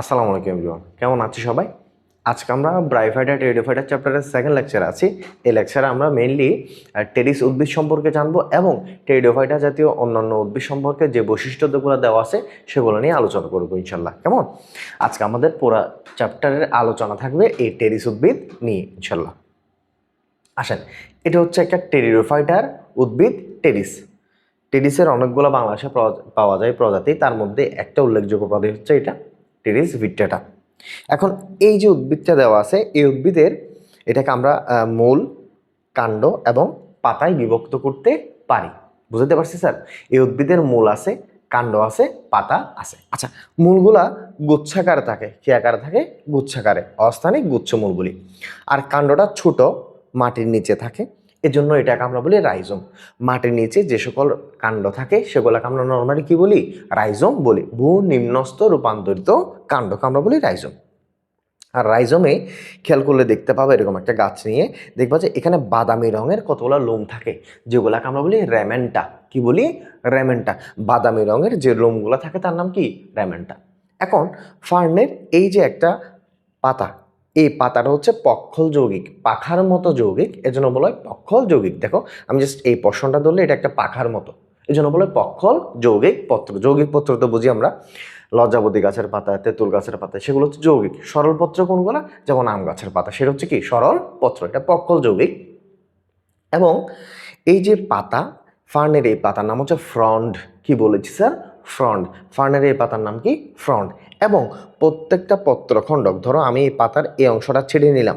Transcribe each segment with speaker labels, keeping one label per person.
Speaker 1: আসসালামু আলাইকুম এভরিওয়ান কেমন আছি সবাই? আজকে আমরা ব্রাইফাইটার টেরিডোফাইটার চ্যাপ্টারের সেকেন্ড লেকচার আছি। এই লেকচারে আমরা মেইনলি টেরিস উদ্ভিদ সম্পর্কে জানব এবং টেরিডোফাইটা জাতীয় অন্যান্য উদ্ভিদ সম্পর্কে যে বৈশিষ্ট্যগুলো দেওয়া আছে, সেগুলো নিয়ে আলোচনা করব ইনশাল্লাহ কেমন? আজকে আমাদের পুরো চ্যাপ্টারের আলোচনা থাকবে এই টেরিস উদ্ভিদ নিয়ে ইনশাল্লাহ আসেন, এটা হচ্ছে একটা টেরিডোফাইটার উদ্ভিদ টেরিস টেরিসের অনেকগুলো বাংলাদেশে পাওয়া যায় প্রজাতি, তার মধ্যে একটা উল্লেখযোগ্য প্রজাতি হচ্ছে এটা। টেরিস ভিট্টাটা এখন এই যে উদ্ভিদটা দেওয়া আছে, এই উদ্ভিদের এটাকে আমরা মূল, কাণ্ড এবং পাতায় বিভক্ত করতে পারি। বুঝতে পারছি, স্যার? এই উদ্ভিদের মূল আছে, কাণ্ড আছে, পাতা আছে। আচ্ছা মূলগুলা গুচ্ছাকারে থাকে, কি আকারে থাকে? গুচ্ছাকারে, অস্থানিক গুচ্ছ মূল বলি আর কাণ্ডটা ছোট, মাটির নিচে থাকে। এজন্য এটাকে আমরা বলি রাইজোম। মাটির নিচে যে সকল কাণ্ড থাকে, সেগুলোকে আমরা নর্মালি কি বলি? রাইজোম বলি। ভূ নিম্নস্থ রূপান্তরিত কাণ্ডকে আমরা বলি রাইজোম। আর রাইজোমে খেয়াল করলে দেখতে পাবো এরকম একটা গাছ নিয়ে, দেখবা যে এখানে বাদামি রঙের কতগুলো লোম থাকে, যেগুলাকে আমরা বলি র্যামেন্টা। কি বলি? র্যামেন্টা। বাদামি রঙের যে লোমগুলো থাকে তার নাম কি? র্যামেন্টা। এখন ফার্নের এই যে একটা পাতা এই পাতাটা হচ্ছে পক্ষল যৌগিক, পাখার মতো যৌগিক, এজন্য বলা হয় পক্ষল যৌগিক। দেখো, আমি জাস্ট এই পশনটা ধরলে এটা একটা পাখার মতো। এই জন্য বলে পক্ষল যৌগিক পত্র। যৌগিক পত্র তো বুঝি আমরা লজ্জাবতী গাছের পাতা, তেঁতুল গাছের পাতা, সেগুলো হচ্ছে যৌগিক। সরল পত্র কোনগুলো? যেমন আম গাছের পাতা, সেটা হচ্ছে কি? সরল পত্র, এটা পক্ষল যৌগিক। এবং এই যে পাতা, ফার্নের এই পাতার নাম হচ্ছে ফ্রন্ড, কি বলেছি স্যার? ফ্রন্ড ফার্নের এই পাতার নাম কি? ফ্রন্ট। এবং প্রত্যেকটা পত্রখণ্ডক, ধরো আমি এই পাতার এই অংশটা ছেড়ে নিলাম।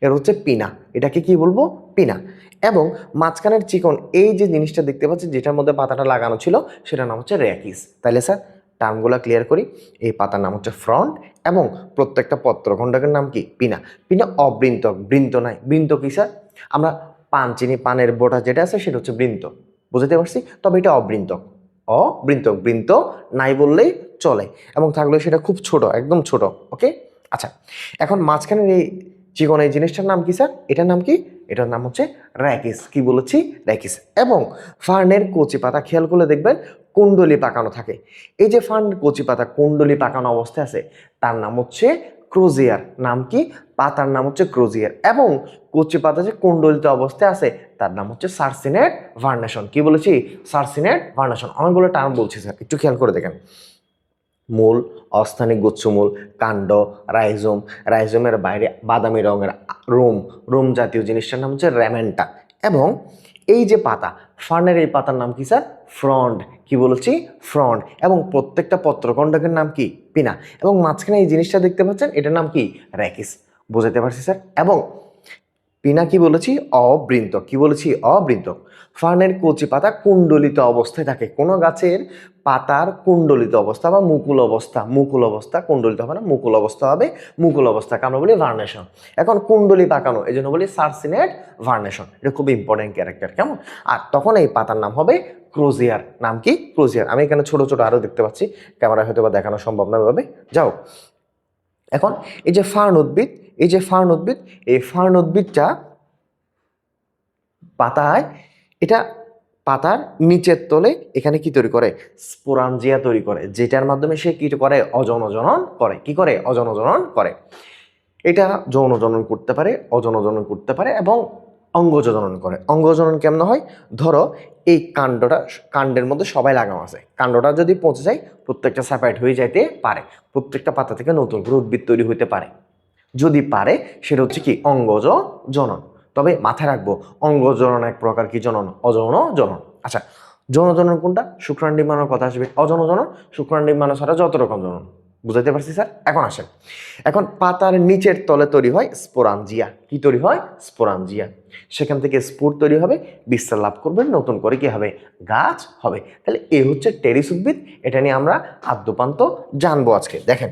Speaker 1: এর হচ্ছে পিনা। এটাকে কি বলব? পিনা। এবং মাঝখানের চিকন, এই যে জিনিসটা দেখতে পাচ্ছি যেটার মধ্যে পাতাটা লাগানো ছিল, সেটার নাম হচ্ছে র্যাকিস। তাইলে স্যার, টার্মগুলো ক্লিয়ার করি। এই পাতার নাম হচ্ছে ফ্রন্ট এবং প্রত্যেকটা পত্রখণ্ডকের নাম কি? পিনা। পিনা অবৃন্তক, বৃন্ত নাই। বৃন্ত কি, স্যার? আমরা পান চিনি, পানের বোটা যেটা আছে, সেটা হচ্ছে বৃন্ত। বুঝতে পারছি? তবে এটা অবৃন্তক। অবৃন্তক বৃন্ত নাই বললেই চলে। এবং থাকলে সেটা খুব ছোট, একদম ছোট ওকে আচ্ছা এখন মাঝখানের এই চিকন এই জিনিসটার নাম কি স্যার? এটার নাম কি? এটার নাম হচ্ছে র্যাকিস। কি বলেছি? র্যাকিস। এবং ফার্নের কচি পাতা, খেয়াল করলে দেখবেন কুণ্ডলি পাকানো থাকে। এই যে ফার্ন কচি পাতা, কুণ্ডলি পাকানো অবস্থায় আছে, তার নাম হচ্ছে ক্রোজিয়ার। নাম কি? পাতার নাম হচ্ছে ক্রোজিয়ার। এবং কচি পাতা যে কুণ্ডলিত অবস্থায় আছে, তার নাম হচ্ছে সার্সিনেট ভার্নেশন। কি বলেছি? Circinate vernation. অনেকগুলো টার্ম বলছি, স্যার। একটু খেয়াল করে দেখেন। মূল অস্থানিক গুচ্ছমূল, কাণ্ড, রাইজোম। রাইজোমের বাইরে বাদামি রঙের রোম। রোম জাতীয় জিনিসটার নাম হচ্ছে র্যামেন্টা। এবং এই যে পাতা ফার্নের এই পাতার নাম কি, স্যার? ফ্রন্ট। কি বলেছি? ফ্রন্ট। এবং প্রত্যেকটা পত্রকণ্ডকের নাম কি? পিনা। এবং মাঝখানে এই জিনিসটা দেখতে পাচ্ছেন, এটার নাম কি? র্যাকিস। বোঝাতে পারছি, স্যার? এবং পিনা কি বলেছি? অবৃন্ত। কি বলেছি? অবৃন্ত। ফার্নের কচি পাতা কুণ্ডলিত অবস্থায় থাকে। কোনো গাছের পাতার কুণ্ডলিত অবস্থা বা মুকুল অবস্থা মুকুল অবস্থা কুণ্ডলিত হবে না, মুকুল অবস্থা হবে মুকুল অবস্থাকে আমরা বলি ভার্নেশন এখন কুণ্ডলি পাকানো, এই জন্য বলি সার্সিনেট ভার্নেশন এটা খুব ইম্পর্টেন্ট ক্যারেক্টার কেমন? আর তখন এই পাতার নাম হবে ক্রোজিয়ার নাম কি? ক্রোজিয়ার আমি এখানে ছোট ছোট আরও দেখতে পাচ্ছি। ক্যামেরায় হয়তো বা দেখানো সম্ভব না এভাবে। যাও। এখন এই যে ফার্ন উদ্ভিদ, এই যে ফার্ন উদ্ভিদ, এই ফার্ন উদ্ভিদটা পাতায় এটা পাতার নিচের তলে এখানে কি তৈরি করে? স্পোরাঞ্জিয়া তৈরি করে, যেটার মাধ্যমে সে কি করে? অজন জনন করে। কি করে? অজন জনন করে। এটা যৌন জনন করতে পারে, অজন জনন করতে পারে এবং অঙ্গজ জনন করে। অঙ্গ জনন কেমন হয়? ধরো এই কাণ্ডটা, কাণ্ডের মধ্যে সবাই লাগানো আছে। কাণ্ডটা যদি পৌঁছে যায়, প্রত্যেকটা সেপারেট হয়ে যাইতে পারে। প্রত্যেকটা পাতা থেকে নতুন করে উদ্ভিদ তৈরি হইতে পারে। যদি পারে, সেটা হচ্ছে কি? অঙ্গজ জনন। তবে মাথায় রাখব, অঙ্গ জনন এক প্রকার কি জনন? অযৌন জনন। আচ্ছা যৌন জনন কোনটা? শুক্রাণ ডিম্বাণুর কথা আসবে। অযৌন জনন ডিম্বাণু ছাড়া যত রকম জনন। বুঝাইতে পারছি, স্যার? এখন আসেন। এখন পাতার নিচের তলে তৈরি হয় স্পোরাঞ্জিয়া কি তৈরি হয়? স্পোরাঞ্জিয়া সেখান থেকে স্পুর তৈরি হবে, বিস্তার লাভ করবে নতুন করে কি হবে? গাছ হবে। তাহলে এ হচ্ছে টেরিস উদ্ভিদ, এটা নিয়ে আমরা আদ্যপান্ত জানব আজকে। দেখেন।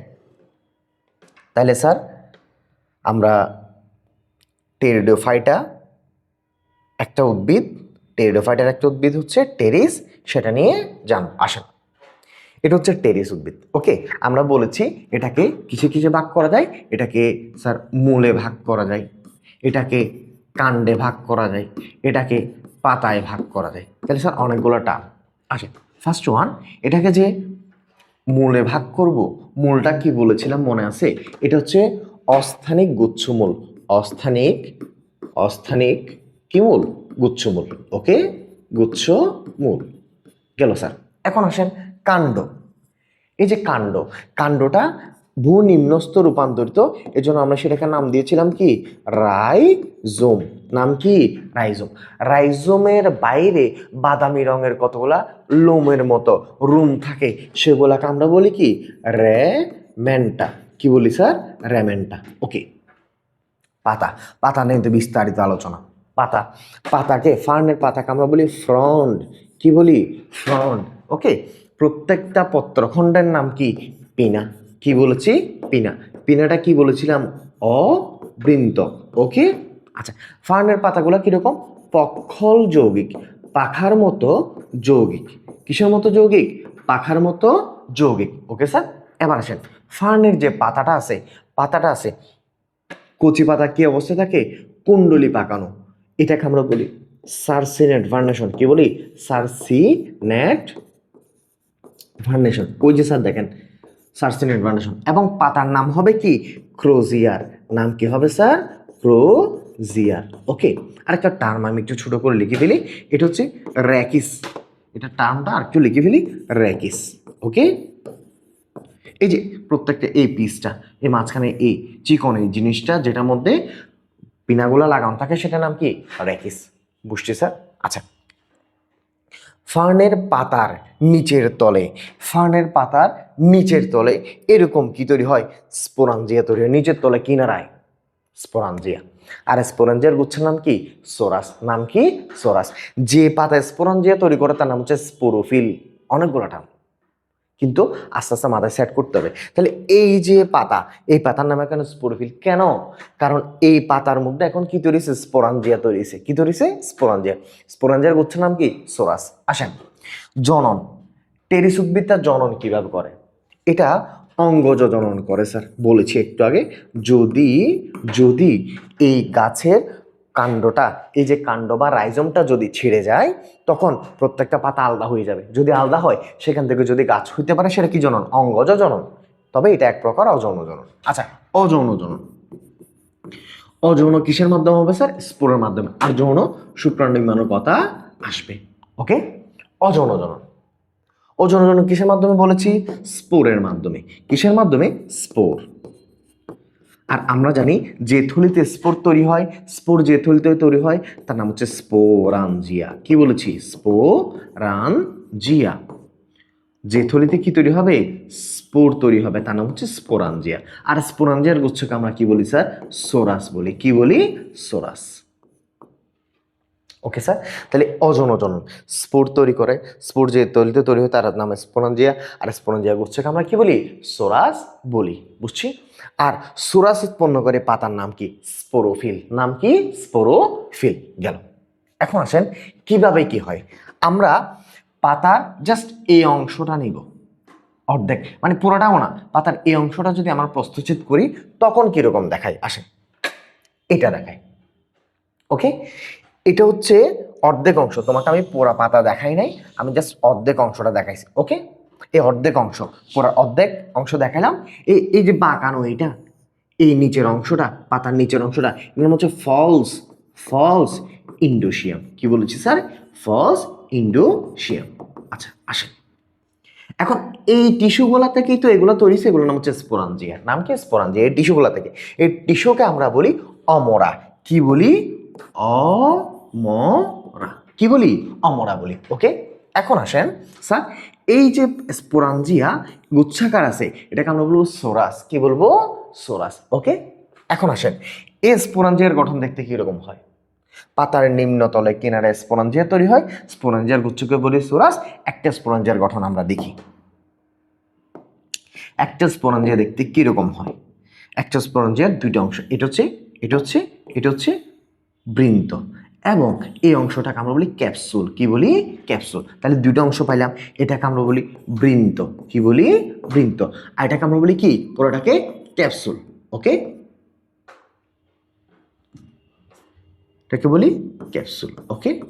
Speaker 1: তাহলে, স্যার, আমরা টেরিডোফাইটা একটা উদ্ভিদ টেরিডোফাইটার একটা উদ্ভিদ হচ্ছে টেরিস, সেটা নিয়ে জান আসেন। এটা হচ্ছে টেরিস উদ্ভিদ, ওকে? আমরা বলেছি এটাকে কিসে কিসে ভাগ করা যায়? এটাকে, স্যার, মূলে ভাগ করা যায়, এটাকে কাণ্ডে ভাগ করা যায়, এটাকে পাতায় ভাগ করা যায়। তাহলে, স্যার, অনেকগুলো টার্ম আসে ফার্স্ট ওয়ান এটাকে যে মূলে ভাগ করব, মূলটা কি বলেছিলাম মনে আছে? এটা হচ্ছে অস্থানিক গুচ্ছমূল অস্থানিক অস্থানিক কি মূল গুচ্ছমূল, ওকে? গুচ্ছ মূল গেল স্যার। এখন আসেন কাণ্ড। এই যে কাণ্ড, কাণ্ডটা ভূ নিম্নস্থ রূপান্তরিত, এজন্য আমরা সেটাকে নাম দিয়েছিলাম কি? রাইজোম। নাম কি? রাইজোম। রাইজোমের বাইরে বাদামি রঙের কতগুলা? লোমের মতো রুম থাকে। সেগুলাকে আমরা বলি কি? র্যামেন্টা কি বলি স্যার? র্যামেন্টা ওকে। পাতা। পাতা নিয়ে বিস্তারিত আলোচনা। পাতা। পাতাকে ফার্নের পাতাকে আমরা বলি ফ্রন্ট। কি বলি? ফ্রন্ট। ওকে? প্রত্যেকটা পত্রখণ্ডের নাম কি? পিনা। কি বলেছি? পিনা। পিনাটা কি বলেছিলাম? অবৃন্ত। ওকে? আচ্ছা ফার্নের পাতাগুলো কীরকম? পক্ষল যৌগিক। পাখার মতো যৌগিক। কিসের মতো যৌগিক? পাখার মতো যৌগিক। Okay sir? এবার আসেন। ফার্নের যে পাতাটা আছে পাতাটা আছে কচি পাতা কি অবস্থায় থাকে? কুণ্ডলি পাকানো। এটাকে আমরা বলি সার্সিনেট ভার্নেশন। কি বলি? Circinate vernation. ওই যে স্যার দেখেন? Circinate vernation. এবং পাতার নাম হবে কি? ক্রোজিয়ার। নাম কি হবে স্যার? ক্রোজিয়ার। ওকে, আরেকটা টার্ম আমি একটু ছোটো করে লিখে ফেলি। এটা হচ্ছে র্যাকিস। এটা টার্মটা আর একটু লিখে ফেলি। র্যাকিস। ওকে? এই যে প্রত্যেকটা এই পিসটা এই মাঝখানে এই চিকন এই জিনিসটা, যেটার মধ্যে পিনাগুলা লাগানো থাকে, সেটার নাম কি? র্যাকিস বুঝছি স্যার? আচ্ছা। ফার্নের পাতার নিচের তলে, ফার্নের পাতার নিচের তলে এরকম কি তৈরি হয়? স্পোরাঞ্জিয়া তৈরি হয়। নিচের তলে কিনারায়। স্পোরাঞ্জিয়া। আর স্পোরাঞ্জিয়ার গুচ্ছের নাম কি? সোরাস। নাম কি? সোরাস। যে পাতা স্পোরাঞ্জিয়া তৈরি করে, তার নাম হচ্ছে স্পোরোফিল। অনেকগুলো টার্ম কিন্তু আস্তে আস্তে মাথায় সেট করতে হবে। তাহলে এই যে পাতা, এই পাতার নামে কেন স্পোরোফিল? কেন? কারণ এই পাতার মধ্যে এখন কি তৈরি হয়েছে? স্পোরাঞ্জিয়া তৈরি হয়েছে। কি তৈরি হয়েছে? স্পোরাঞ্জিয়া। স্পোরাঞ্জিয়ার গুচ্ছের নাম কি? সোরাস। আসেন, জনন। টেরিস উদ্ভিদ তার জনন কীভাবে করে? এটা অঙ্গজ জনন করে, স্যার। বলেছি একটু আগে। যদি যদি এই গাছের কাণ্ডটা, এই যে কাণ্ড বা রাইজমটা যদি ছিঁড়ে যায়, তখন প্রত্যেকটা পাতা আলাদা হয়ে যাবে। যদি আলাদা হয়, সেখান থেকে যদি গাছ হইতে পারে, সেটা কি জনন? অঙ্গজ জনন। তবে এটা এক প্রকার অযৌন জনন। আচ্ছা অযৌন জনন। অযৌন কিসের মাধ্যমে হবে, স্যার? স্পোরের মাধ্যমে। আর যৌন শুক্রাণু কথা আসবে। ওকে? অযৌন জনন। অযৌন জনন কিসের মাধ্যমে বলেছি? স্পোরের মাধ্যমে। কিসের মাধ্যমে? স্পোর আর আমরা জানি যে থলিতে স্পোর তৈরি হয়, স্পোর যে থলিতে তৈরি হয়, তার নাম হচ্ছে স্পোরানজিয়া। কি বলেছি? স্পোরানজিয়া। যে থলিতে কি তৈরি হবে? স্পোর তৈরি হবে, তার নাম হচ্ছে স্পোরানজিয়া। আর স্পোরানজিয়ার গুচ্ছকে আমরা কি বলি, স্যার? সোরাস বলি। কি বলি? সোরাস। ওকে স্যার তাহলে অজন অজনন স্পোর তৈরি করে স্পোর যে তৈরিতে তৈরি হয় তার নাম স্পোরানজিয়া আর স্পোরানজিয়া গুচ্ছকে আমরা কি বলি? সোরাস বলি, বুঝছি? আর সোরাস উৎপন্ন করে পাতার নাম কি? স্পোরোফিল। নাম কি? স্পোরোফিল। গেল। এখন আসেন, কীভাবে কি হয়? আমরা পাতার জাস্ট এই অংশটা নিব। অর্ধেক। মানে পুরোটাও না, পাতার এই অংশটা যদি আমরা প্রস্তুচিত করি, তখন কীরকম দেখায়? আসে এটা দেখায়। ওকে এটা হচ্ছে অর্ধেক অংশ। তোমাকে আমি পুরা পাতা দেখাই নাই, আমি জাস্ট অর্ধেক অংশটা দেখাইছি ওকে এই অর্ধেক অংশ, পুরো অর্ধেক অংশ দেখালাম এই এই যে বাঁকানো এইটা, এই নিচের অংশটা, পাতার নিচের অংশটা নাম হচ্ছে ফলস ফলস ইন্ডোশিয়াম কি বলেছি স্যার ফলস ইন্ডোশিয়াম আচ্ছা আসেন। এখন এই টিস্যুগুলা থেকেই তো এগুলো তৈরি এগুলোর নাম হচ্ছে স্পোরাঞ্জিয়া নাম কি স্পোরাঞ্জিয়া এই টিস্যুগুলা থেকে। এই টিস্যুকে আমরা বলি অমরা। কি বলি? অমরা কি বলি? অমরা বলি ওকে এখন আসেন স্যার এই যে স্পোরাঞ্জিয়া গুচ্ছাকার আছে, এটাকে আমরা বলব সোরাস। কি বলব? সোরাস ওকে এখন আসেন, এই স্পোরাঞ্জিয়ার গঠন দেখতে কীরকম হয়? পাতার নিম্নতলে কিনারে স্পোরাঞ্জিয়া তৈরি হয় স্পোরাঞ্জিয়ার গুচ্ছকে বলি সোরাস, একটা স্পোরাঞ্জিয়ার গঠন আমরা দেখি। একটা স্পোরাঞ্জিয়া দেখতে কীরকম হয়? একটা স্পোরাঞ্জিয়ার দুইটা অংশ, এটা হচ্ছে এটা হচ্ছে এটা হচ্ছে বৃন্ত। এবং এই অংশটাকে আমরা বলি ক্যাপসুল। কি বলি? ক্যাপসুল। তাহলে দুইটা অংশ পাইলাম। এটাকে আমরা বলি বৃন্ত। কি বলি? বৃন্ত। আর এটাকে আমরা বলি কি? পুরোটাকে ক্যাপসুল। ওকে? এটাকে বলি ক্যাপসুল। ওকে?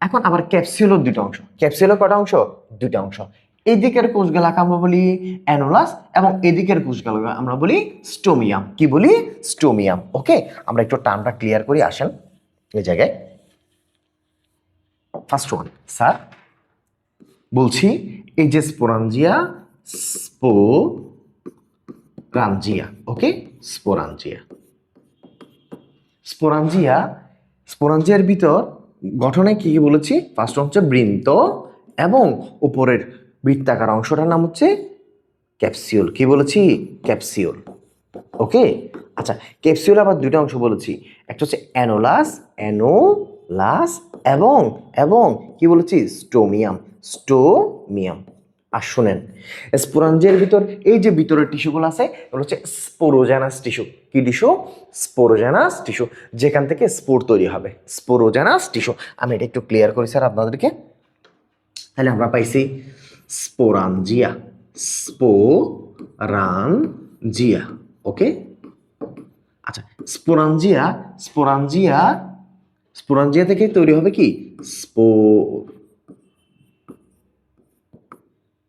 Speaker 1: এখন আবার ক্যাপসিউলের দুটো অংশ। ক্যাপসিউলের কটা অংশ? দুটো অংশ। এই দিকের কোষগুলাকে আমরা বলি অ্যানোলাস এবং এদিকের কোষগুলোকে আমরা বলি স্টোমিয়াম। কি বলি? স্টোমিয়াম। ওকে? আমরা একটু টার্মটা ক্লিয়ার করি, আসেন। এই জায়গায়। First one sir. বলছি, এই যে sporangia sporangia, okay? Sporangia. Sporangia, স্পোরাঞ্জিয়ার ভিতর গঠনে কি কি বলেছি? ফার্স্ট হচ্ছে বৃন্ত এবং উপরের বৃত্তাকার অংশটার নাম হচ্ছে ক্যাপসিউল কি বলেছি? Capsule okay? আচ্ছা ক্যাপসিউল আবার দুইটা অংশ বলেছি। একটা হচ্ছে অ্যানোলাস অ্যানোলাস এবং এবং কি বলেছি? স্টোমিয়াম। স্টোমিয়াম। আর শোনেন, স্পোরাঞ্জের ভিতর এই যে ভিতরের টিস্যুগুলো আছে, এগুলো হচ্ছে স্পোরোজানাস টিস্যু। কি টিস্যু? Sporogenous tissue. যেখান থেকে স্পোর তৈরি হবে। Sporogenous tissue. আমি এটা একটু ক্লিয়ার করি, স্যার, আপনাদেরকে। তাহলে আমরা পাইছি স্পোরাঞ্জিয়া স্পোরানজিয়া ওকে আচ্ছা স্পোরাঞ্জিয়া স্পোরাঞ্জিয়া স্পোরাঞ্জিয়া থেকে তৈরি হবে কি? স্পো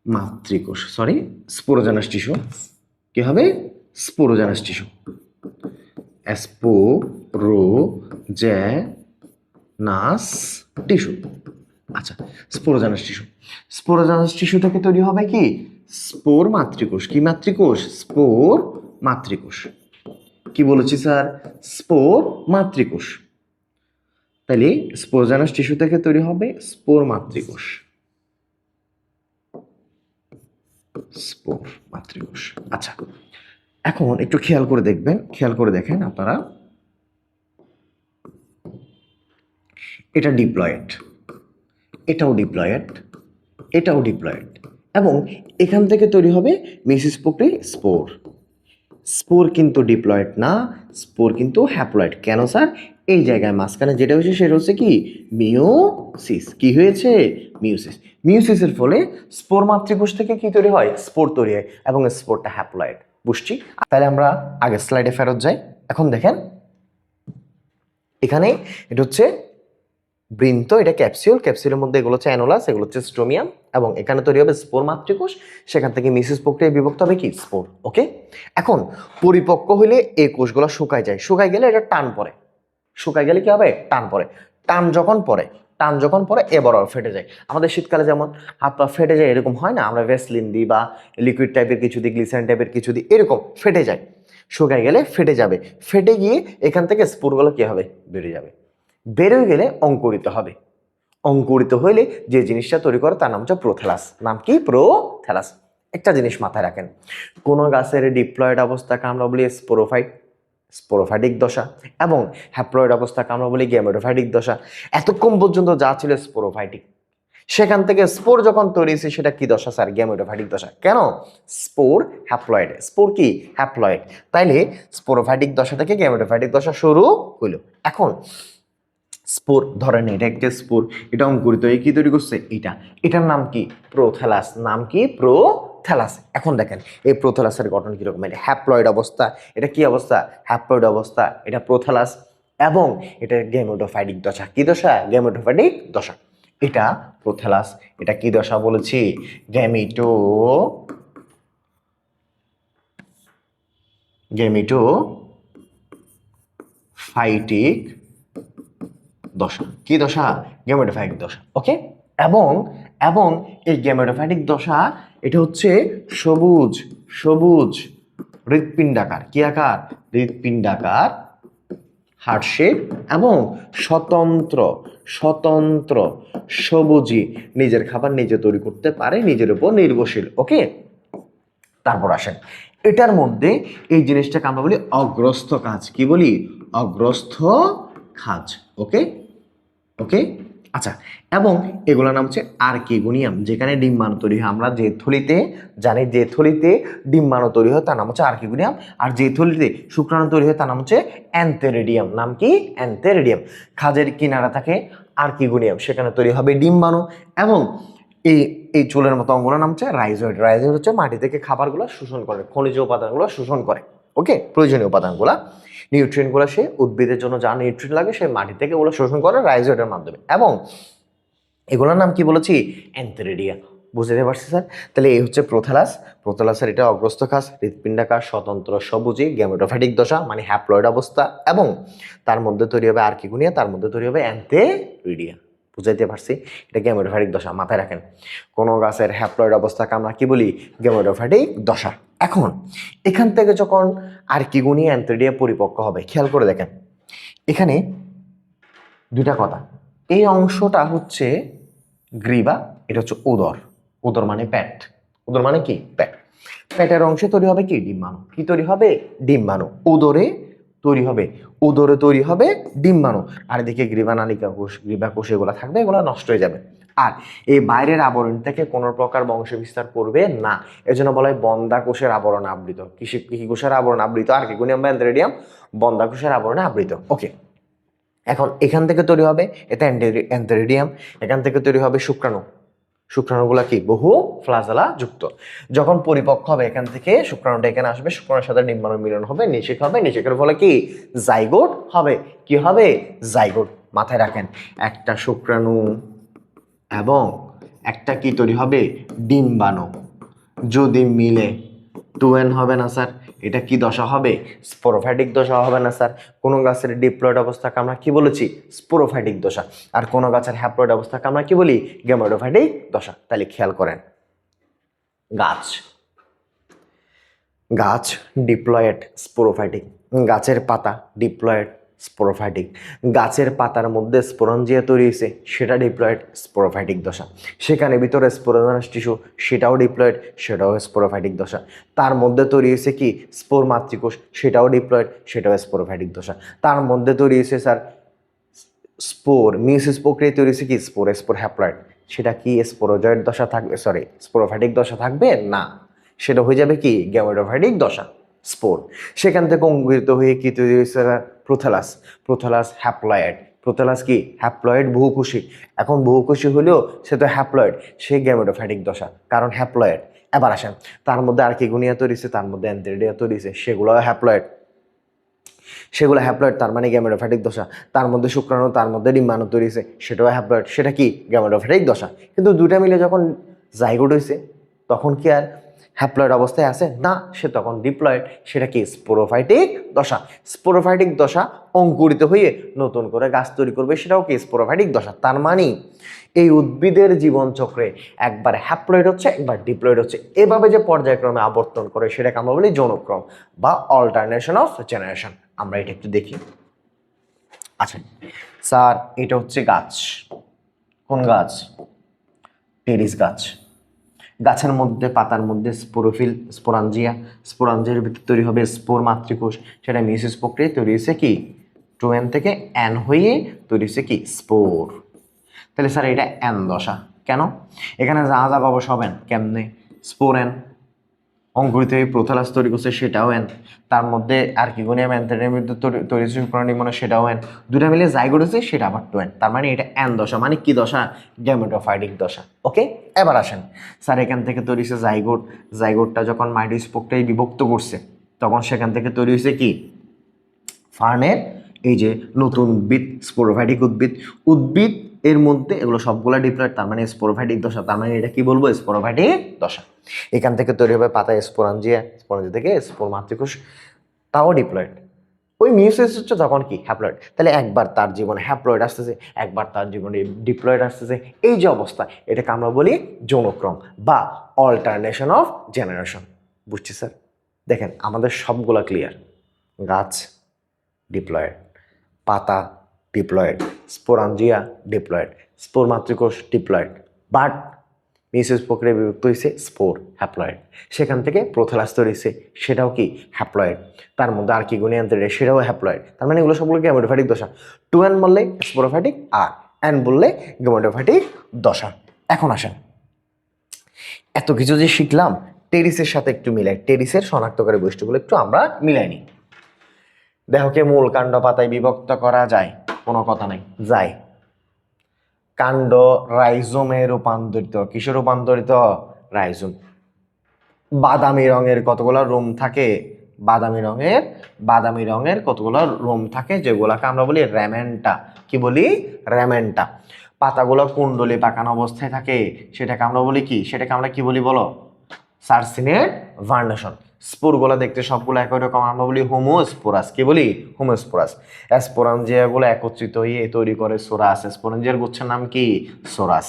Speaker 1: মাতৃকোষ সরি স্পোরোজানাস টিস্যু কি হবে? স্পোরোজানাস টিস্যু স্পোরোজানাস টিস্যু আচ্ছা স্পোরোজানাস টিস্যু স্পোরোজানাস টিস্যু থেকে তৈরি হবে কি? স্পোর মাতৃকোষ। কি মাতৃকোষ? স্পোর মাতৃকোষ। কি বলেছি, স্যার? স্পোর মাতৃকোষ। তাহলে স্পোরোজানাস টিস্যু থেকে তৈরি হবে স্পোর মাতৃকোষ। স্পোর মাতৃকোষ। আচ্ছা এখন একটু খেয়াল করে দেখবেন, খেয়াল করে দেখেন আপনারা। এটা ডিপ্লয়েড। এটাও ডিপ্লয়েড। এটাও ডিপ্লয়েড এবং এখান থেকে তৈরি হবে মিসিস পোকরে স্পোর স্পোর কিন্তু ডিপ্লয়েড না স্পোর কিন্তু হ্যাপ্লয়েড কেন স্যার এই জায়গায় মাঝখানে যেটা হয়েছে সেটা হচ্ছে কি? মিওসিস কি হয়েছে? মিউসিস মিউসিসের ফলে স্পোর মাতৃকোষ থেকে কি তৈরি হয়? স্পোর তৈরি হয় এবং স্পোরটা হ্যাপ্লয়েড বুঝছি? তাহলে আমরা আগের স্লাইডে ফেরত যাই। এখন দেখেন, এখানে এটা হচ্ছে বৃন্ত, এটা ক্যাপসিউল ক্যাপসিউলের মধ্যে এগুলো হচ্ছে অ্যানোলাস এগুলো হচ্ছে স্ট্রোমিয়াম এবং এখানে তৈরি হবে স্পোর মাতৃকোষ, সেখান থেকে মিসেস প্রক্রিয়ায় বিভক্ত হবে কি? Spore, okay? এখন, পরিপক্ক হলে এই কোষগুলো শুকায় যায়। শুকায় গেলে এটা টান পড়ে। শুকায় গেলে কি হবে? টান পড়ে। টান যখন পড়ে, টান যখন পরে এবার ফেটে যায়। আমাদের শীতকালে যেমন হাত পা ফেটে যায়, এরকম হয় না? আমরা ভেসলিন দিই বা লিকুইড টাইপের কিছু দিই গ্লিসারিন টাইপের কিছু দিই, এরকম ফেটে যায়। শুকায় গেলে ফেটে যাবে। ফেটে গিয়ে এখান থেকে স্পোরগুলো কী হবে? বেরিয়ে যাবে। বেরোয় গেলে অঙ্কুরিত হবে। অঙ্কুরিত হইলে যে জিনিসটা তৈরি করে তার নাম হচ্ছে প্রোথেলাস। নাম কি? প্রোথেলাস। একটা জিনিস মাথায় রাখেন। কোনো গাছের ডিপ্লয়েড অবস্থাকে আমরা বলি স্পোরোফাইট স্পোরোফাইটিক দশা এবং হ্যাপ্লয়েড অবস্থাকে আমরা বলি গ্যামেটোফাইটিক দশা। এতক্ষণ পর্যন্ত যা ছিল স্পোরোফাইটিক। সেখান থেকে স্পোর যখন তৈরি হয়েছে, সেটা কি দশা? স্যার গ্যামেটোফাইটিক দশা। কেন? Spore haploid. স্পোর কি? হ্যাপ্লয়েড। তাইলে স্পোরোফাইটিক দশা থেকে গ্যামেটোফাইটিক দশা শুরু হইল। এখন স্পোর, ধরেন এটা একটা স্পোর, এটা অঙ্কুরিত, এই কি তৈরি করছে? এটা। এটার নাম কি? প্রোথ্যালাস নাম কি? প্রো প্রোথ্যালাস এখন দেখেন, এই প্রোথ্যালাসের গঠন কীরকম? এটা হ্যাপ্লয়েড অবস্থা। এটা কি অবস্থা? হ্যাপ্লয়েড অবস্থা। এটা প্রোথ্যালাস এবং এটা গেমেটোফাইটিক দশা। কি দশা? গেমেটোফাইটিক দশা। এটা প্রোথ্যালাস এটা কি দশা বলেছি? গ্যামিটো গেমিটো ফাইটিক দশা। কি দশা? গ্যামেটোফাইটিক দশা ওকে এবং এবং এই গ্যামেটোফাইটিক দশা, এটা হচ্ছে সবুজ সবুজ হৃৎপিণ্ডাকার। কি আকার? হৃৎপিণ্ডাকার হার্ট শেপ এবং স্বতন্ত্র স্বতন্ত্র সবুজই নিজের খাবার নিজে তৈরি করতে পারে, নিজের উপর নির্ভরশীল ওকে তারপর আসেন, এটার মধ্যে এই জিনিসটাকে আমরা বলি অগ্রস্থ কাজ। কি বলি? অগ্রস্থ খাজ ওকে ওকে? আচ্ছা এবং এগুলোর নাম হচ্ছে আর্কিগোনিয়াম, যেখানে ডিম্বাণু তৈরি হয়। আমরা যে থলিতে জানি, যে থলিতে ডিম্বাণু তৈরি হয়, তার নাম হচ্ছে আর্কিগোনিয়াম। আর যে থলিতে শুক্রাণু তৈরি হয়, তার নাম হচ্ছে অ্যান্থেরিডিয়াম। নাম কি? অ্যান্থেরিডিয়াম। খাজের কিনারা থাকে আর্কিগোনিয়াম, সেখানে তৈরি হবে ডিম্বাণু। এবং এই এই চুলের মতো অঙ্গনের নাম হচ্ছে রাইজয়েড। রাইজয়েড হচ্ছে মাটি থেকে খাবারগুলো শোষণ করে, খনিজ উপাদানগুলো শোষণ করে, ওকে? প্রয়োজনীয় উপাদানগুলো। নিউট্রিয়েন্টগুলো সে উদ্ভিদের জন্য যা নিউট্রিয়েন্ট লাগে সে মাটি থেকে ওগুলো শোষণ করে রাইজয়েডের মাধ্যমে। এবং এগুলোর নাম কি বলেছি? অ্যান্থেরিডিয়া বুঝতে পারছি স্যার? তাহলে এই হচ্ছে প্রোথালাস। প্রোথালাসের এটা অগ্রস্তকাস হৃৎপিণ্ডাকার, স্বতন্ত্র, সবুজে, গ্যামেটোফ্যাটিক দশা মানে হ্যাপ্লয়েড অবস্থা। এবং তার মধ্যে তৈরি হবে আর আর্কিগুনিয়া, তার মধ্যে তৈরি হবে অ্যান্থেরিডিয়া বুঝাইতে পারছি? এটা গ্যামেটোফ্যাটিক দশা, মাথায় রাখেন। কোনো গাছের হ্যাপ্লয়েড অবস্থাকে আমরা কি বলি? গ্যামেটোফ্যাটিক দশা। এখন, এখান থেকে যখন আর্কিগুনিয়া অ্যান্থেরিডিয়া পরিপক্ক হবে, খেয়াল করে দেখেন। এখানে দুইটা কথা। এই অংশটা হচ্ছে গ্রীবা, এটা হচ্ছে উদর। উদর মানে প্যাট। উদর মানে কি? প্যাট। প্যাটের অংশে তৈরি হবে কি? ডিম্বাণু। কি তৈরি হবে? ডিম্বাণু। উদরে তৈরি হবে। উদরে তৈরি হবে ডিম্বাণু। আর এদিকে গ্রীবা নালিকা কোষ গ্রীবা কোষ এগুলো থাকবে, এগুলো নষ্ট হয়ে যাবে। আর এই বাইরের আবরণ থেকে কোনো প্রকার বংশ বিস্তার করবে না। এজন্য বলা হয় বন্দা কোষের আবরণ আবৃত। কৃষি কৃষি কোষের আবরণ আবৃত। আর কিগুনিয়াম বা অ্যান্থেরিডিয়াম বন্দা কোষের আবরণে আবৃত। ওকে। এখন এখান থেকে তৈরি হবে এটা অ্যান্থেরিডিয়াম এখান থেকে তৈরি হবে শুক্রাণু। শুক্রাণুগুলা কি? বহু ফ্লাজালা যুক্ত। যখন পরিপক্ক হবে এখান থেকে, শুক্রাণুটা এখানে আসবে। শুক্রাণুর সাথে ডিম্বাণু মিলন হবে, নিষেক হবে। নিষেকের ফলে কি? জাইগোট হবে। কি হবে? জাইগোট। মাথায় রাখেন। একটা শুক্রাণু এবং একটা কি তৈরি হবে? ডিম্বাণু যদি মিলে টু এন হবে না স্যার। এটা কি দশা হবে? স্পোরোফ্যাটিক দশা হবে না স্যার। কোনো গাছের ডিপ্লয়েড অবস্থাকে আমরা কি বলেছি? স্পোরোফ্যাটিক দশা। আর কোনো গাছের হ্যাপ্লয়েড অবস্থাকে আমরা কি বলি? গ্যামেটোফ্যাটিক দশা। তাহলে খেয়াল করেন। গাছ। গাছ ডিপ্লয়েড স্পোরোফ্যাটিক গাছের পাতা ডিপ্লয়েড স্পোরোফাইটিক। গাছের পাতার মধ্যে স্পোরঞ্জিয়া তৈরি হয়েছে, সেটা ডিপ্লয়েড স্পোরোফাইটিক দশা। সেখানে ভিতরে স্পোরোনাস টিস্যু, সেটাও ডিপ্লয়েড সেটাও স্পোরোফাইটিক দশা। তার মধ্যে তৈরি হয়েছে কি? স্পোর মাতৃকোষ, সেটাও ডিপ্লয়েড সেটাও স্পোরোফাইটিক দশা। তার মধ্যে তৈরি হয়েছে স্যার, স্পোর, মিউসিস প্রক্রিয়া তৈরি হয়েছে কি? স্পোর স্পোর হ্যাপ্লয়েড সেটা কি স্পোরোজয়েড দশা থাকবে? সরি স্পোরোফাইটিক দশা থাকবে? না। সেটা হয়ে যাবে কি? গ্যামেটোফাইটিক দশা। স্পোর সেখান থেকে অঙ্কুরিত হয়ে কি তৈরি হয়েছে? প্রোথালাস। Prothallus haploid. প্রোথালাস কি? হ্যাপ্লয়েড বহুকোষী। এখন বহুকোষী হলেও সে তো হ্যাপ্লয়েড। সে গ্যামেটোফাইটিক দশা। কারণ হ্যাপ্লয়েড। এবার আসেন। তার মধ্যে আর কি গুনিয়া তৈরি তার মধ্যে অ্যান্থেরিডিয়া তৈরি হয়েছে। সেগুলো হ্যাপ্লয়েড। সেগুলো হ্যাপ্লয়েড, তার মানে গ্যামেটোফ্যাটিক দশা। তার মধ্যে শুক্রাণু, তার মধ্যে ডিম্বাণু তৈরি হয়েছে। সেটাও হ্যাপ্লয়েড। সেটা কি? গ্যামেটোফ্যাটিক দশা। কিন্তু দুটা মিলে যখন জাইগোট হয়েছে, তখন কি আর হ্যাপ্লয়েড অবস্থায় আছে? না, সে তখন ডিপ্লয়েড সেটা কি? স্পোরোফাইটিক দশা। স্পোরোফাইটিক দশা অঙ্কুরিত হয়ে নতুন করে গাছ তৈরি করবে, সেটাও কি? স্পোরোফাইটিক দশা। তার মানে এই উদ্ভিদের জীবনচক্রে একবার হ্যাপ্লয়েড হচ্ছে, একবার ডিপ্লয়েড হচ্ছে। এভাবে যে পর্যায়ক্রমে আবর্তন করে, সেটাকে আমরা বলি যৌনক্রম বা অল্টারনেশন অফ জেনারেশন আমরা এটা একটু দেখি। আচ্ছা স্যার, এটা হচ্ছে গাছ। কোন গাছ? টেরিস গাছ। গাছের মধ্যে, পাতার মধ্যে স্পোরোফিল, স্পোরাঞ্জিয়া, স্পোরাঞ্জিয়ার ভিতরে তৈরি হবে স্পোর মাতৃকোষ। সেটা মিউসিস প্রক্রিয়ায় তৈরি হয়েছে কি? টু এন থেকে অ্যান হয়ে তৈরি হয়েছে কি? স্পোর। তাহলে স্যার এটা অ্যান দশা। কেন? এখানে যা যা পাবো সব অ্যান কেমনে? স্পোর এন। অঙ্কুরিত হয়ে প্রোথালাস তৈরি করছে সেটাও এন। তার মধ্যে আর কি গুনিয়াম অ্যান্থেরিয়াম তৈরি প্রাণী মনে সেটাও এন। দুটা মিলে জাইগোট হচ্ছে সেটা আবার টু এন তার মানে এটা এন দশা। মানে কি দশা? গ্যামেটোফাইটিক দশা। ওকে এবার আসেন। স্যার, এখান থেকে তৈরি হয়েছে জাইগোট জাইগোটটা যখন মাইটোস প্রক্রিয়ায় বিভক্ত করছে, তখন সেখান থেকে তৈরি হয়েছে কি? ফার্নের এই যে নতুন উদ্ভিদ স্পোরোফাইটিক উদ্ভিদ। উদ্ভিদ এর মধ্যে এগুলো সবগুলো ডিপ্লয়েড তার মানে স্পোরোফাইটিক দশা, তার মানে এটা কি বলব? স্পোরোফাইটিক দশা। এখান থেকে তৈরি হবে পাতায় স্পোরাঞ্জিয়া স্পোরাঞ্জিয়া থেকে স্পোর মাতৃকোষ তাও ডিপ্লয়েড ওই মিউসিস হচ্ছে তখন কি? হ্যাপ্লয়েড তাহলে একবার তার জীবনে হ্যাপ্লয়েড আসতেছে, একবার তার জীবনে ডিপ্লয়েড আসতেছে। এই যে অবস্থা, এটাকে আমরা বলি যৌনক্রম বা অল্টারনেশন অফ জেনারেশন বুঝছি, স্যার? দেখেন, আমাদের সবগুলা ক্লিয়ার গাছ ডিপ্লয়েড পাতা ডিপ্লয়েড স্পোরাঞ্জিয়া ডিপ্লয়েড স্পোর মাতৃকোষ ডিপ্লয়েড বাট মিসেস প্রক্রিয়া বিভক্ত হয়েছে স্পোর হ্যাপ্লয়েড সেখান থেকে প্রোথালাস তৈরি হয়েছে সেটাও কি হ্যাপ্লয়েড তার মধ্যে আর কি গুণিয়ান্তরে সেটাও হ্যাপ্লয়েড তার মানে এগুলো সবগুলো গ্যামেটোফ্যাটিক দশা টু এন বললে স্পোরোফ্যাটিক আর এন বললে গ্যামেটোফ্যাটিক দশা এখন আসেন। এত কিছু যে শিখলাম, টেরিসের সাথে একটু মিলাই। টেরিসের শনাক্তকারী বৈশিষ্ট্যগুলো একটু আমরা মিলাই নিই। দেহকে মূল কাণ্ড পাতায় বিভক্ত করা যায়। কোনো কথা নাই। যাই। কাণ্ড রাইজোমে রূপান্তরিত। কিসে রূপান্তরিত? রাইজোম। বাদামি রঙের কতগুলো রোম থাকে? বাদামি রঙের বাদামি রঙের কতগুলো রোম থাকে? যেগুলোকে আমরা বলি র্যামেন্টা। কি বলি? র্যামেন্টা। পাতাগুলো কুণ্ডলি পাকানো অবস্থায় থাকে। সেটাকে আমরা বলি কি? সেটাকে আমরা কি বলি বলো? সার্সিনেট ভার্নেশন। স্পোরগুলো দেখতে সবগুলো একই রকম, আমরা বলি হোমোস্পোরাস। কি বলি? হোমোস্পোরাস। অ্যাসপোরাঞ্জিয়াগুলো একত্রিত হয়ে তৈরি করে সোরাস। স্পোরেঞ্জিয়ার গুচ্ছের নাম কি? সোরাস।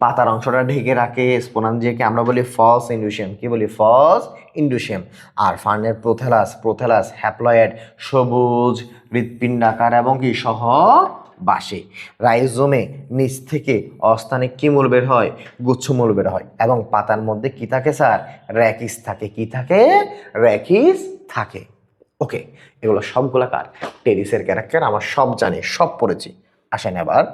Speaker 1: পাতার অংশটা ঢেকে রাখে স্পোরাঞ্জিয়াকে আমরা বলি ফলস ইন্ডুশিয়াম কি বলি? ফলস ইন্ডুশিয়াম আর ফার্নের প্রোথেলাস প্রোথেলাস হ্যাপ্লয়েড সবুজ হৃৎপিণ্ডাকার এবং কি? সহ বাসে। রাইজোমে নিচ থেকে অস্থানিক কি মূল বের হয়, গুচ্ছমূল বের হয় এবং পাতার মধ্যে কি থাকে স্যার? র্যাকিস থাকে। কি থাকে? র্যাকিস থাকে। ওকে, এগুলো সবগুলা কার? টেরিসের ক্যারেক্টার, আমার সব জানি, সব পড়েছি। আসেন এবার।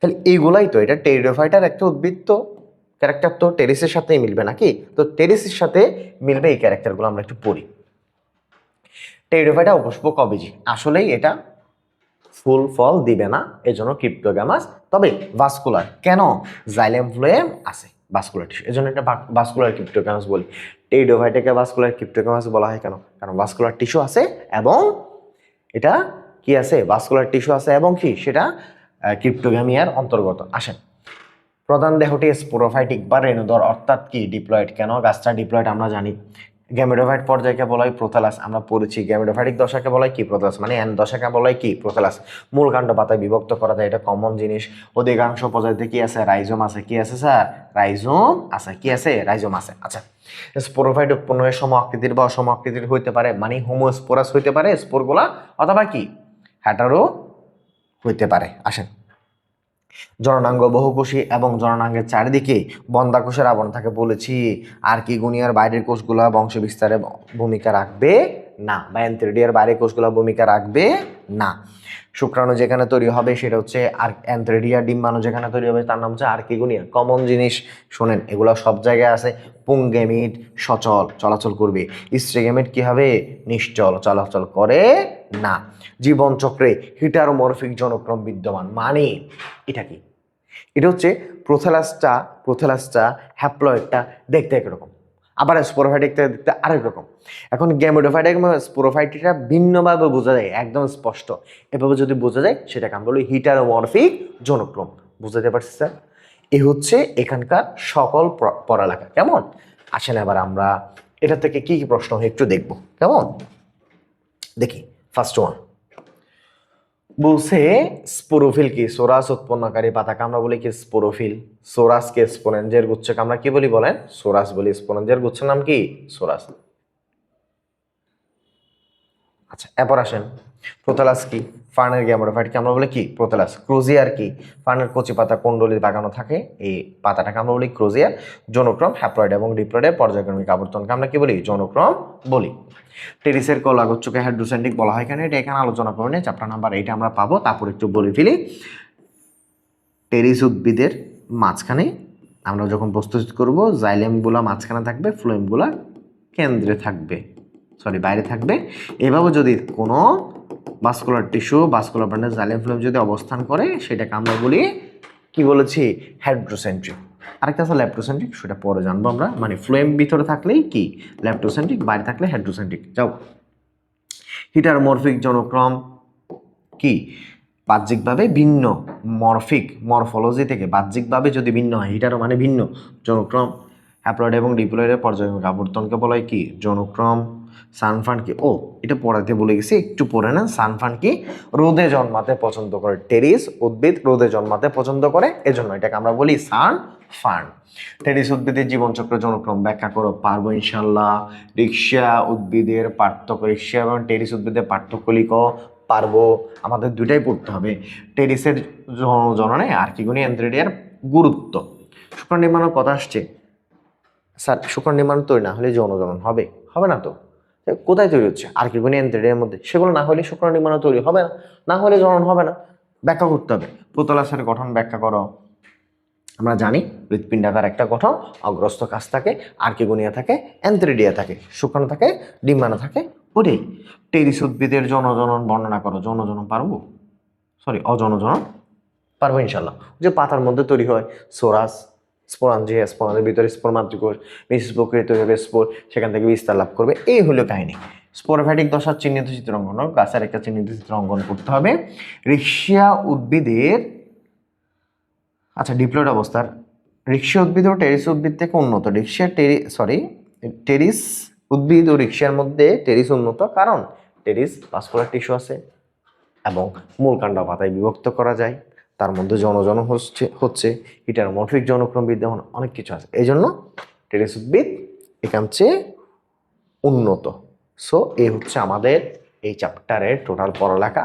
Speaker 1: তাহলে এইগুলাই তো, এটা টেরিডোফাইটার একটা উদ্ভিদ তো। ক্যারেক্টার তো টেরিসের সাথেই মিলবে নাকি? তো টেরিসের সাথে মিলবে এই ক্যারেক্টারগুলো, আমরা একটু পড়ি। টেরিডোফাইটা অপুষ্পক অবিজি আসলেই এটা ফুল ফল দিবে না, এজন্য ক্রিপ্টোগ্যামাস। তবে ভাস্কুলার কেন? জাইলেম ফ্লোয়েম আছে ভাস্কুলার টিস্যু এজন্য এটা ভাস্কুলার ক্রিপ্টোগ্যামাস বলি। টেরিডোফাইটাকে ভাস্কুলার ক্রিপ্টোগ্যামাস বলা হয় কেন? কারণ ভাস্কুলার টিস্যু আছে এবং এটা কি আছে? ভাস্কুলার টিস্যু আছে এবং কি? সেটা ক্রিপ্টোগ্যামিয়ার অন্তর্গত। আসেন, প্রধান দেহটি স্পোরোফাইটিক বা রেণুদর, অর্থাৎ কি? ডিপ্লয়েড কেন? গাছটা ডিপ্লয়েড আমরা জানি। গ্যামেডোফাইট পর্যায়কে বলা হয় প্রোথালাস, আমরা পড়েছি গ্যামেডোফাইটিক দশাকে বলা হয় কি প্রোথালাস? মানে এন দশাকে বলা হয় কি প্রোথালাস? মূল কাণ্ড পাতায় বিভক্ত করা যায়, এটা কমন জিনিস। অধিকাংশ প্রজাতিতে কি আছে? রাইজোম আছে। কি আছে স্যার? রাইজোম আছে। কি আছে? রাইজোম আছে। আচ্ছা স্পোরোফাইট উৎপন্ন হয়ে সম আকৃতির বা অসম আকৃতির হইতে পারে মানে হোমোস্পোরাস হইতে পারে স্পোরগুলা অথবা কি? হ্যাটারও হইতে পারে। আসেন। জননাঙ্গ বহুকোষী এবং জননাঙ্গের চারিদিকে বন্ধাকোষের আবরণ থাকে বলেছি। আর কি গুনিয়ার বাইরের কোষগুলা বংশ বিস্তারে ভূমিকা রাখবে না। বা অ্যান্থ্রেডিয়ার বাইরের কোষগুলা ভূমিকা রাখবে না। শুক্রাণু যেখানে তৈরি হবে সেটা হচ্ছে আর অ্যান্থ্রেডিয়া, ডিম্বাণু যেখানে তৈরি হবে তার নাম হচ্ছে আর্কিগুনিয়া। কমন জিনিস, শোনেন, এগুলো সব জায়গায় আছে। পুংগেমিট সচল, চলাচল করবে। স্ট্রিগেমিট কি হবে? নিশ্চল, চলাচল করে না। জীবনচক্রে হিটারোমরফিক জনক্রম বিদ্যমান। মানে এটা কি? এটা হচ্ছে প্রোথেলাসটা প্রোথেলাসটা, হ্যাপ্লয়েডটা দেখতে একরকম। আবার স্পোরোফাইটিকটা দেখতে আরেক রকম। এখন গ্যামেডোফাইটিক এবং স্পোরোফাইটিকটা ভিন্নভাবে বোঝা যায়, একদম স্পষ্ট। এভাবে যদি বোঝা যায়, সেটাকে আমরা বলি হিটার হিটারোমরফিক জনক্রম। বুঝাতে পারছি, স্যার? এ হচ্ছে এখানকার সকল পড়ালেখা। কেমন? আসেন এবার আমরা এটা থেকে কি কি প্রশ্ন হয় একটু দেখব। কেমন? দেখি ফার্স্ট ওয়ান বলছে, স্পোরোফিল কি? সোরাস উৎপন্নকারী পাতাকে আমরা বলি কি স্পোরোফিল? সোরাসকে স্পোরেঞ্জের গুচ্ছকে আমরা কি বলি বলেন? সোরাস বলি। স্পোরেঞ্জের গুচ্ছের নাম কি? সোরাস। আচ্ছা এরপর আসেন। প্রোতালাস কি? ফার্নের গ্যামোডোফাইটকে আমরা বলি কি? প্রোতালাস। ক্রোজিয়ার কি? ফার্নের কচি পাতা কুণ্ডলি বাগানো থাকে? এই পাতাটাকে আমরা বলি ক্রোজিয়ার। যৌনক্রম হ্যাপ্লয়েড এবং ডিপ্লয়েডের পর্যায়ক্রমিক আবর্তনকে আমরা কি বলি? যৌনক্রম বলি। টেরিসের কলাগচ্ছকে হাইড্রোসেন্টিক বলা হয় কেন এটা এখানে আলোচনা করে নিই চ্যাপ্টার নাম্বার এইটা আমরা পাবো। তারপর একটু বলে ফেলি। টেরিস উদ্ভিদের মাঝখানে আমরা যখন প্রস্তুত করব জাইলেমগুলো মাঝখানে থাকবে ফ্লোয়েমগুলো কেন্দ্রে থাকবে। সরি বাইরে থাকবে। এভাবে যদি কোনো vascular tissue vascular bundle xylem phloem যদি অবস্থান করে, সেটাকে আমরা বলি কি বলেছি? হাইড্রোসেন্ট্রিক আরেকটা আছে ল্যাপ্টোসেন্ট্রিক সেটা পরে জানব আমরা। মানে ফ্লোয়েম ভিতরে থাকলেই কি? ল্যাপ্টোসেন্ট্রিক বাইরে থাকলে হাইড্রোসেন্ট্রিক যাও। হিটারমরফিক জনক্রম কি? বাহ্যিকভাবে ভিন্ন মরফিক মরফোলজি থেকে বাহ্যিকভাবে যদি ভিন্ন হয় হিটারও মানে ভিন্ন, জনক্রম। হ্যাপ্লয়েড এবং ডিপ্লয়েডের পর্যায়ক্রমিক আবর্তনকে বলা হয় কি? জনক্রম। সানফান কি ও, এটা পড়াতে বলে গেছি, একটু পড়ে না সানফান কি রোদে জন্মাতে পছন্দ করে, টেরিস উদ্ভিদ রোদে জন্মাতে পছন্দ করে, এজন্য এটাকে আমরা বলি সান ফান টেরিস উদ্ভিদের জীবনচক্র জনক্রম ব্যাখ্যা করো, পারব ইনশাল্লাহ রিক্সা উদ্ভিদের পার্থক্য, রিক্সা এবং টেরিস উদ্ভিদের পার্থক্য লিখো, পারব, আমাদের দুইটাই পড়তে হবে। টেরিসের জননে আর্কিগুনি অ্যান্থ্রেডিয়ার গুরুত্ব। শুক্র নির্মাণের কথা আসছে। স্যার শুক্র নির্মাণ তৈরি না হলে যৌন জনন হবে হবে না তো? কোথায় তৈরি হচ্ছে? আর আর্কিগুনি অ্যান্থ্রেডিয়ার মধ্যে। সেগুলো না হলে শুক্র নির্মাণ তৈরি হবে না। না হলে জনন হবে না। ব্যাখ্যা করতে হবে। প্রতলাসের গঠন ব্যাখ্যা করো। আমরা জানি হৃৎপিণ্ডাকার একটা গঠন অগ্রস্ত কাজ থাকে, আর্কিগুনিয়া থাকে অ্যান্থ্রিডিয়া থাকে, শুক্রাণু থাকে, ডিম্বাণু থাকে, ওটাই। টেরিস উদ্ভিদের জনজনন বর্ণনা করো। জনজনন পারব? সরি অজনজনন পারব ইনশাল্লাহ। যে পাতার মধ্যে তৈরি হয়, সোরাস স্পোরাঞ্জিয়া স্পোরানের ভিতরে স্পোর মাতৃকোষ তৈরি হবে স্পোর সেখান থেকে বিস্তার লাভ করবে। এই হলো কাহিনী। স্পোরোফাইটিক দশার চিহ্নিত চিত্র অঙ্কন গাছের একটা চিহ্নিত চিত্র অঙ্কন করতে হবে। রিক্সিয়া উদ্ভিদের আচ্ছা ডিপ্লয়েড অবস্থার রিক্সা উদ্ভিদ ও টেরিস উদ্ভিদ থেকে উন্নত। রিক্সা টেরি সরি টেরিস উদ্ভিদ ও রিক্সার মধ্যে টেরিস উন্নত, কারণ টেরিস ভাস্কুলার টিস্যু আছে এবং মূল কাণ্ড পাতায় বিভক্ত করা যায়। তার মধ্যে জনজন হচ্ছে হচ্ছে এটার মরফিক জনক্রম বিদ্যমান অনেক কিছু আছে। এই জন্য টেরিস উদ্ভিদ এখান চেয়ে উন্নত। সো এই হচ্ছে আমাদের এই চ্যাপ্টারের টোটাল পড়ালেখা।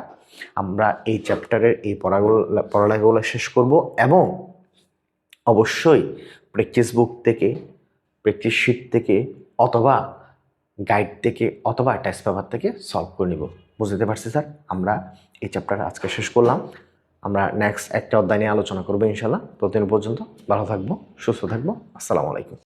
Speaker 1: আমরা এই চ্যাপ্টারের এই পড়াগুলো, পড়ালেখাগুলো শেষ করব এবং অবশ্যই প্র্যাকটিস বুক থেকে প্র্যাকটিস শিট থেকে অথবা গাইড থেকে অথবা টেস্ট পেপার থেকে সলভ করে নিব। বুঝতে পারছি স্যার আমরা এই চ্যাপ্টার আজকে শেষ করলাম। আমরা নেক্সট একটা অধ্যায় নিয়ে আলোচনা করব ইনশাল্লাহ প্রতিদিন পর্যন্ত ভালো থাকব, সুস্থ থাকব। আসসালামু আলাইকুম।